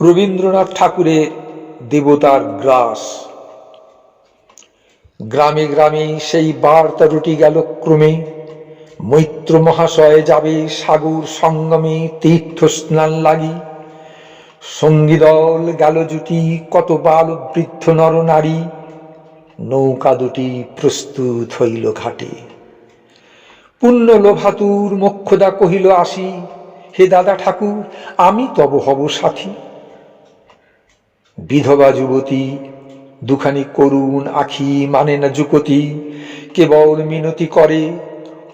রবীন্দ্রনাথ ঠাকুরের দেবতার গ্রাস। গ্রামে গ্রামে সেই বার্তা রুটি গেল ক্রমে। মৈত্র মহাশয় যাবে সাগর সঙ্গমে তীর্থ স্নান লাগি। সঙ্গীদল গেল জুটি কত বাল বৃদ্ধ নর নারী। নৌকা দুটি প্রস্তুত হইল ঘাটে। পুণ্য লোভাতুর মোক্ষদা কহিল আসি, হে দাদা ঠাকুর, আমি তব হব সাথী। বিধবা যুবতী, দুখানি করুণ আখি মানে না যুকতি কেবল মিনতি করে,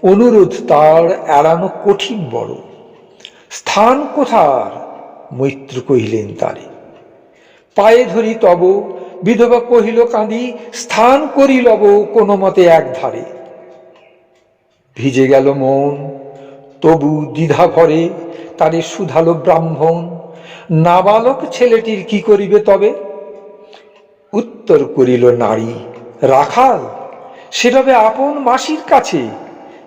অনুরোধ তার এড়ানো কঠিন বড়। স্থান কোথার? মৈত্র কহিলেন তারে। পায়ে ধরি তব, বিধবা কহিল কাঁদি, স্থান করি লব কোনো মতে এক ধারে ভিজে গেল মন, তবু দ্বিধা ভরে তারে শুধালো ব্রাহ্মণ। নাবালক ছেলেটির কি করিবে তবে? উত্তর করিল, নারী, রাখাল, সেভাবে আপন মাসির কাছে।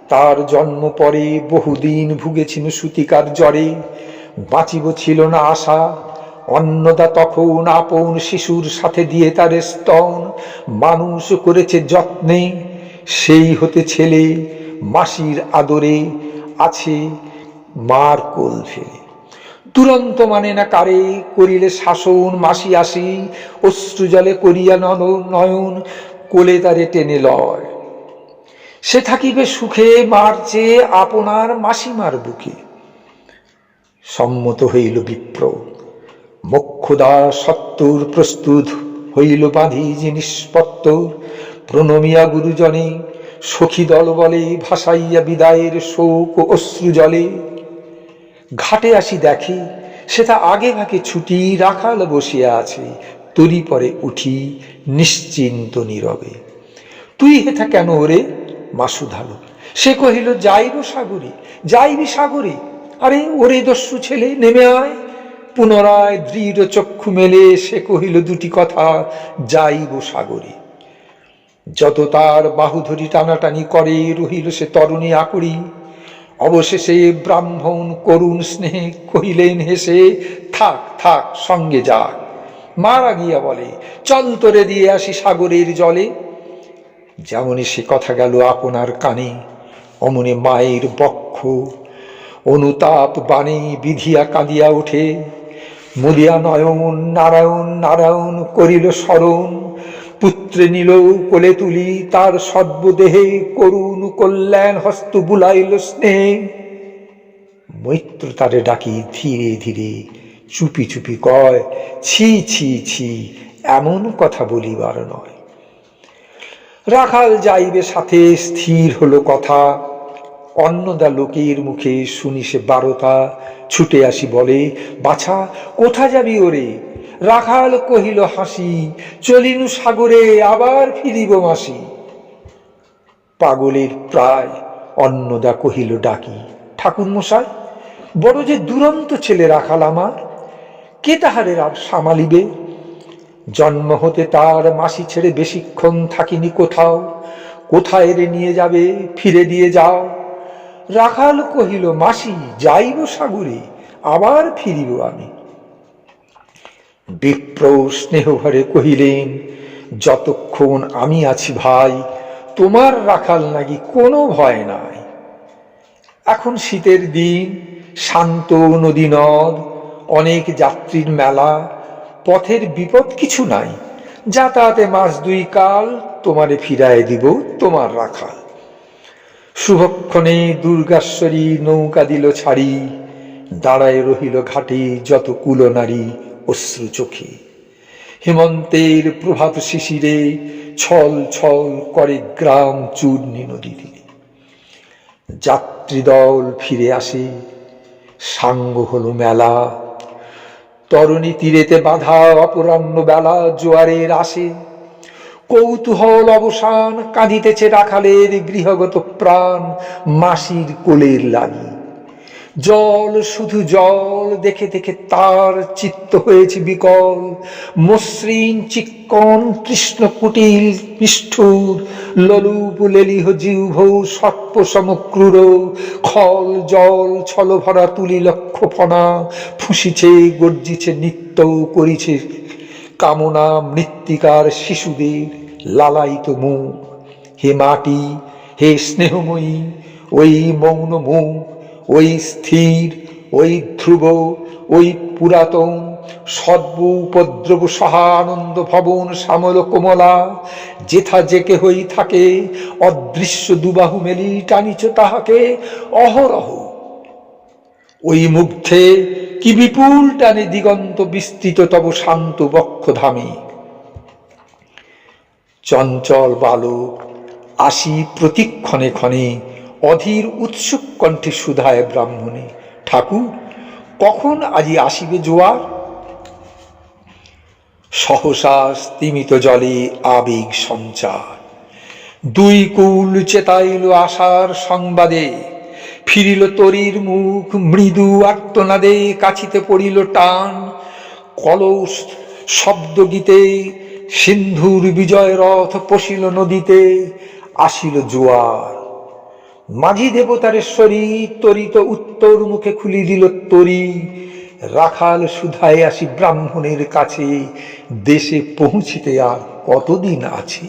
তার জন্ম পরে বহুদিন ভুগেছিল সুতিকার জ্বরে। বাঁচিব ছিল না আশা। অন্নদা তখন আপন শিশুর সাথে দিয়ে তার স্তন মানুষ করেছে যত্নে। সেই হতে ছেলে মাসির আদরে আছে মার কোল ফেলে। দুরন্ত মানে না কারে করিলে শাসন, মাসি আসি, অশ্রু জলে করিয়া নন, নয়ন, কোলে তারে টেনে লয়। সে থাকিবে সুখে, মার চেয়ে আপনার মাসিমার বুকে। সম্মত হইল বিপ্র। মক্ষদা সত্তর প্রস্তুত হইল বাঁধি জিনিসপত্তর প্রণমিয়া গুরুজনে সখী দল বলে ভাসাইয়া বিদায়ের শোক অশ্রু জলে। ঘাটে আসি দেখি, সেটা আগে ভাগে ছুটি রাখাল বসিয়া আছে। তরি পরে উঠি নিশ্চিন্ত নীরবে। তুই হেথা কেন ওরে মা শুধালো সে কহিল, যাইব সাগরে, যাইবি সাগরে। আরে, ওরে দস্যু ছেলে, নেমে আয়। পুনরায় দৃঢ় চক্ষু মেলে সে কহিল, দুটি কথা, যাইব সাগরে। যত তার বাহু ধরি টানাটানি করে, রহিল সে তরুণী আকুড়ি। অবশেষে ব্রাহ্মণ করুণ স্নেহে কহিলেন হেসে থাক থাক, সঙ্গে যাক। মারা গিয়া বলে, চল তোরে দিয়ে আসি সাগরের জলে। যেমনই সে কথা গেল আপনার কানে, অমনে মায়ের বক্ষ অনুতাপ বাণী বিধিয়া কাঁদিয়া ওঠে। মুদিয়া নয়ন, নারায়ণ নারায়ণ করিল স্মরণ পুত্রে নিল কোলে তুলি, তার সর্বদেহে করুণ কল্যাণ হস্ত বুলাইল স্নেহে মৈত্র তারে ডাকি ধীরে ধীরে, চুপি চুপি কয়, ছি ছি ছি, এমন কথা বলিবার নয়। রাখাল যাইবে সাথে, স্থির হলো কথা। অন্নদা লোকের মুখে শুনি সে বারতা, ছুটে আসি বলে, বাছা, কোথা যাবি ওরে? রাখাল কহিল, হাসি, চলিনু সাগরে আবার ফিরিব মাসি। পাগলের প্রায় অন্নদা কহিল, ডাকি। ঠাকুর মশাই, বড় যে দুরন্ত ছেলে রাখাল আমার, কে তাহারে আর সামালিবে? জন্ম হতে তার মাসি ছেড়ে বেশিক্ষণ থাকিনি কোথাও। কোথায় রে নিয়ে যাবে, ফিরে দিয়ে যাও। রাখাল কহিল, মাসি, যাইব সাগরে, আবার ফিরিব আমি। বিপ্র স্নেহভরে কহিলেন, যতক্ষণ আমি আছি ভাই তোমার রাখাল নাকি কোনো ভয় নাই। এখন শীতের দিন, শান্ত নদী নদ, অনেক যাত্রীর মেলা, পথের বিপদ কিছু নাই। যাতায়াতে মাস দুই কাল তোমারে ফিরায় দিব তোমার রাখাল। শুভক্ষণে দুর্গাশ্বরী নৌকা দিল ছাড়ি, দাঁড়ায় রহিল ঘাটে যত কুলনারী অশ্রু চোখে। হেমন্তের প্রভাত শিশিরে ছল ছল করে গ্রাম চূর্ণী নদী তীরে যাত্রীদল ফিরে আসে, সাঙ্গ হলো মেলা। তরণী তীরেতে বাঁধা অপরাহ্ন বেলা জোয়ারের আসে। কৌতূহল অবসান কাঁদিতেছে রাখালের গৃহগত প্রাণ, মাসির কোলের লাগি। জল, শুধু জল দেখে দেখে তার চিত্ত হয়েছে বিকল। মসৃণ চিক্কন, কৃষ্ণ কুটিল, নিষ্ঠুর, ললুপ, লেলিহ, জিহ্ব, সর্প সমক্রুর, খল, জল, ছল ভরা তুলি লক্ষ ফনা ফুসিছে, গর্জিছে, নিত্য করিছে কামনা মৃত্তিকার শিশুদের লালায়িত মুখ। হে মাটি, হে স্নেহময়ী, ওই মৌন মুখ ওই স্থির, ওই ধ্রুব, ওই পুরাতন সর্ব উপদ্রব সহানন্দ ভবন শ্যামল কোমলা, যেথা যে কেহই থাকে, অদৃশ্য দুবাহু মেলি টানিছ তাহাকে, অহরহ। ওই মুগ্ধে কি বিপুল টানে দিগন্ত বিস্তৃত তব শান্ত বক্ষধামে। চঞ্চল বালক আসি প্রতিক্ষণে ক্ষণে অধীর উৎসুক কণ্ঠে সুধায় ব্রাহ্মণে, ঠাকুর, কখন আজি আসিবে জোয়ার? সহসা স্তিমিত জলে আবেগ সঞ্চার। দুই কুল চেতাইল আশার সংবাদে, ফিরিল তরির মুখ মৃদু আর্তনাদে কাছিতে পড়িল টান। কলস শব্দ গীতে সিন্ধুর বিজয় রথ পশিল নদীতে, আসিল জোয়ার। মাঝি দেবতারেশ্বরী তরিত উত্তর মুখে খুলি দিল তরি। রাখাল সুধায় আসি ব্রাহ্মণের কাছে, দেশে পৌঁছিতে আর কতদিন আছে?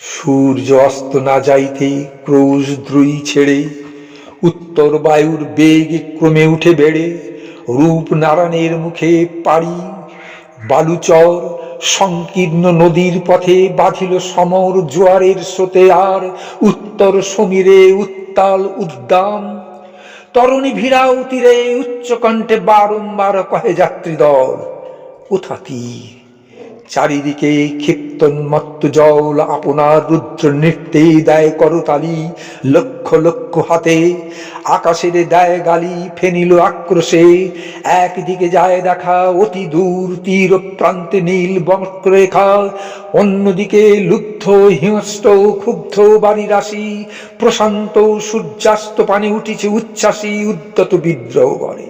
সূর্য অস্ত না যাইতে ক্রোশ দ্রুই ছেড়ে, উত্তর বায়ুর বেগ ক্রমে উঠে বেড়ে রূপ নারায়ণের মুখে পাড়ি, বালুচর সংকীর্ণ নদীর পথে বাঁধিল সমর জোয়ারের স্রোতে আর উত্তর সমীরে উত্তাল উদ্দাম তরুণী ভিড়াও তীরে উচ্চকণ্ঠে বারম্বার কহে যাত্রী দল কোথা তীর? চারিদিকে ক্ষিপ্তন্মত্ত জল আপনার রুদ্র নৃত্যে দেয় করতালি, লক্ষ লক্ষ হাতে। আকাশের দেয় গালি ফেনিল আক্রোশে। একদিকে যায় দেখা অতি দূর তীর প্রান্তে নীল বক্রেখা অন্যদিকে লুব্ধ হিংস্ত ক্ষুব্ধ বাড়ি রাশি। প্রশান্ত সূর্যাস্ত পানে উঠিছে উচ্ছ্বাসী, উদ্যত বিদ্রোহ করে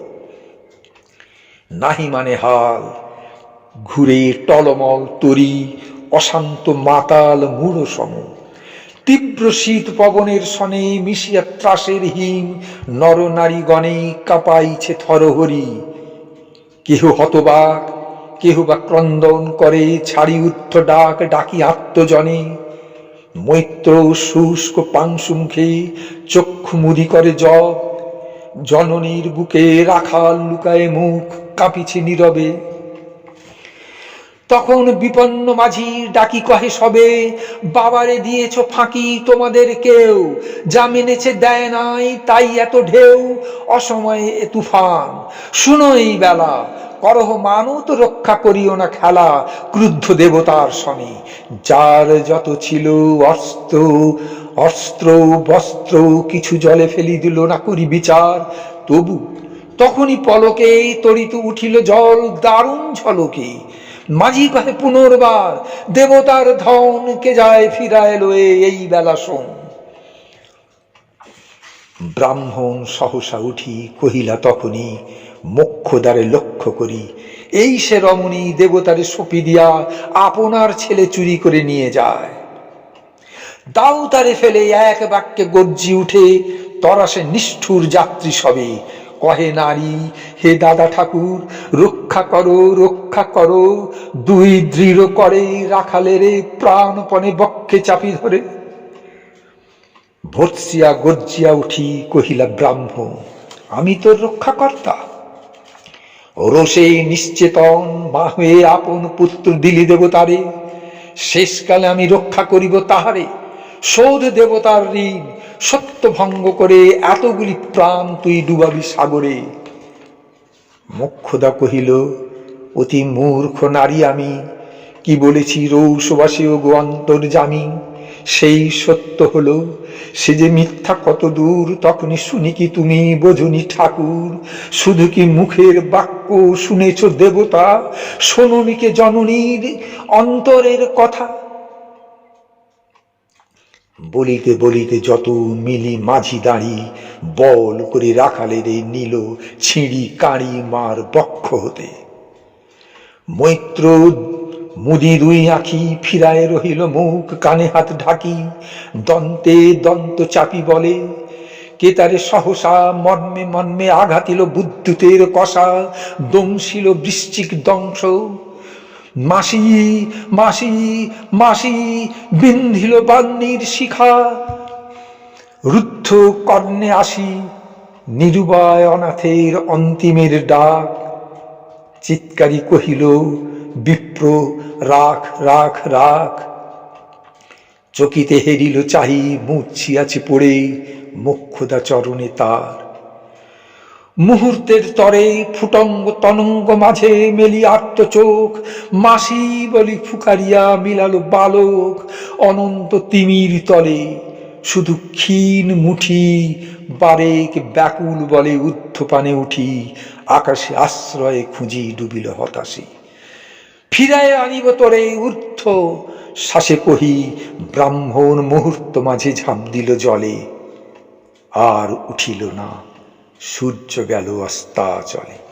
নাহি মানে হাল। ঘুরে টলমল তরি, অশান্ত মাতাল মূঢ় সম তীব্র শীত পবনের সনে মিশিয়া ত্রাসের হিম, নর নারীগণে কাঁপাইছে থরহরি। কেহ হতবাক, কেহ বা ক্রন্দন করে ছাড়ি উত্থ ডাক ডাকি আত্মজনে। মৈত্র শুষ্ক পাংশু মুখে চক্ষু মুদি করে জব জননীর বুকে রাখাল লুকায় মুখ কাঁপিছে নীরবে। তখন বিপন্ন মাঝি ডাকি কহে সবে, বাবারে দিয়েছ ফাঁকি তোমাদের কেউ? যা মেনেছে দেয় নাই তাই এত ঢেউ, অসময়ে এ তুফান। শুনো এই বেলা, করহ মানত রক্ষা করিও না খেলা, ক্রুদ্ধ দেবতার সনে যার যত ছিল অস্ত্র অস্ত্র বস্ত্র কিছু জলে ফেলি দিল না করি বিচার। তবু তখনই পলকে তরিত উঠিল জল, দারুণ ঝলকে। মাঝি কহে পুনর্বার, দেবতার ধন কে যায় ফিরায় লয়ে এই বেলা শোন। ব্রাহ্মণ সহসা উঠি কহিলা, তখনই মোক্ষদ্বারে লক্ষ্য করি, এই সে রমণী দেবতারে সপি দিয়া আপনার ছেলে চুরি করে নিয়ে যায়। দাও তারে ফেলে এক বাক্যে গর্জি উঠে, তরাসে নিষ্ঠুর যাত্রী সবে কহে নারী, হে দাদা ঠাকুর, রক্ষা করো রক্ষা করো। দুই দৃঢ় করে রাখালেরে প্রাণপণে বক্ষে চাপি ধরে। ভর্সিয়া গর্জিয়া উঠি কহিলা ব্রাহ্ম, আমি তোর রক্ষাকর্তা। রোষে নিশ্চেতন মা হয়ে আপন পুত্র দিলি দেবতারে। শেষকালে আমি রক্ষা করিব তাহারে। শোধ দেবতার ঋণ সত্য ভঙ্গ করে এতগুলি প্রাণ তুই ডুবাবি সাগরে। মোক্ষদা কহিল, অতি মূর্খ নারী আমি, কি বলেছি রৌসবাসী ও গোয়ান্তর জামি সেই সত্য হলো, সে যে মিথ্যা কত দূর, তখনই শুনি কি তুমি, বোঝনি ঠাকুর? শুধু কি মুখের বাক্য শুনেছ দেবতা? শোননিকে জননীর অন্তরের কথা। বলিতে বলিতে যত মিলি মাঝি দাঁড়ি বল করে রাখালের এই নিল ছিঁড়ি কাঁড়ি মার বক্ষ হতে। মৈত্র মুদি দুই আঁখি ফিরায় রহিল মুখ, কানে হাত ঢাকি, দন্তে দন্ত চাপি বলে, কে তারে সহসা মর্মে মর্মে আঘাতিল বুদ্ধুতের কষা, দংশিল বৃশ্চিক দংশ মাসি মাসি মাসি, বিন্ধিল বান্নির শিখা। রুদ্ধ কর্ণে আসি নিরুবায় অনাথের অন্তিমের ডাক। চিৎকারি কহিল, বিপ্র, রাখ রাখ রাখ। চকিতে হেরিল চাহি, মুছিয়াছে পড়ে মোক্ষদা চরণে তার। মুহূর্তের তরে ফুটঙ্গ তনঙ্গ মাঝে মেলি আত্ম চোখ মাসি বলি ফুকারিয়া মিলালো বালক। অনন্ত তিমির তলে শুধু ক্ষীণ মুঠি বারেক ব্যাকুল বলে ঊর্ধ্বপানে উঠি। আকাশে আশ্রয়ে খুঁজি ডুবিল হতাশি। ফিরায় আনিব তরে ঊর্ধ্ব। শ্বাসে কহি, ব্রাহ্মণ মুহূর্ত মাঝে ঝাঁপ দিল জলে। আর উঠিল না। সূর্য গেল অস্তা চলে।